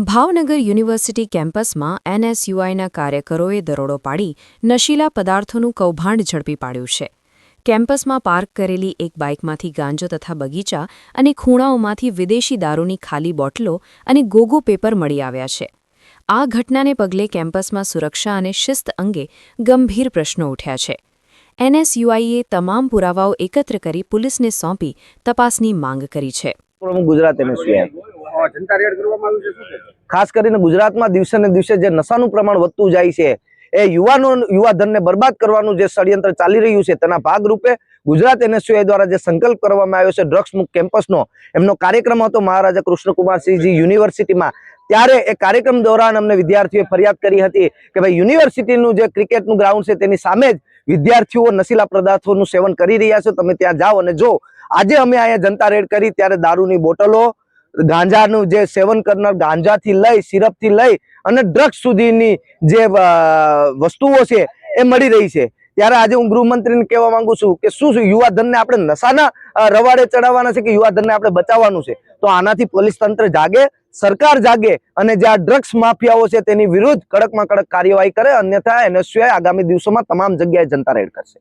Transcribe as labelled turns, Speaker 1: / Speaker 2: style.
Speaker 1: Bhavnagar university કેમ્પસમાં એનએસયુઆઈના કાર્યકરોએ દરોડો પાડી નશીલા પદાર્થોનું કૌભાંડ ઝડપી પાડ્યું છે. કેમ્પસમાં પાર્ક કરેલી એક બાઇકમાંથી ગાંજો તથા બગીચા અને ખૂણાઓમાંથી વિદેશી દારૂની ખાલી બોટલો અને ગોગો પેપર મળી આવ્યા છે. આ ઘટનાને પગલે કેમ્પસમાં સુરક્ષા અને શિસ્ત અંગે ગંભીર પ્રશ્નો ઉઠ્યા છે. એનએસયુઆઈએ તમામ પુરાવાઓ એકત્ર કરી પોલીસને સોંપી તપાસની માંગ કરી છે.
Speaker 2: ગુજરાત એનએસયુઆઈ.
Speaker 3: જનતા રેડ
Speaker 2: ખાસ કરીને ગુજરાતમાં દિવસે ને દિવસે જે નશાનું પ્રમાણ વધતું જાય છે, એ યુવાનો, યુવાધનને બરબાદ કરવાનું જે ષડયંત્ર ચાલી રહ્યું છે, તેના ભાગરૂપે ગુજરાત એનએસયુઆઈ દ્વારા જે સંકલ્પ કરવામાં આવ્યો છે ડ્રગ્સ મુક્ત કેમ્પસનો, એમનો કાર્યક્રમ હતો મહારાજા કૃષ્ણકુમારસિંહજી યુનિવર્સિટીમાં. ત્યારે એ કાર્યક્રમ દોરાન અમને વિદ્યાર્થીઓએ ફરિયાદ કરી હતી કે ભાઈ યુનિવર્સિટીનું જે ક્રિકેટનું ગ્રાઉન્ડ છે, તેની સામે જ વિદ્યાર્થીઓ નશીલા પદાર્થોનું સેવન કરી રહ્યા છે, તમે ત્યાં જાઓ અને જો આજે અમે અહીંયા જનતા રેડ કરી, ત્યારે દારૂની બોટલો ગાંજાનું જે સેવન કરનાર ગાંજાથી લઈ, સિરપથી લઈ અને ડ્રગ્સ સુધીની જે વસ્તુઓ છે એ મળી રહી છે. ત્યારે આજે હું ગૃહમંત્રીને કહેવા માંગુ છું કે શું શું યુવાધનને આપણે નશાના રવાડે ચડાવવાના છે કે યુવાધનને આપણે બચાવવાનું છે? તો આનાથી પોલીસ તંત્ર જાગે, સરકાર જાગે અને જે આ ડ્રગ્સ માફિયાઓ છે તેની વિરુદ્ધ કડકમાં કડક કાર્યવાહી કરે, અન્યથા એનએસયુઆઈ આગામી દિવસોમાં તમામ જગ્યાએ જનતા રેડ કરશે.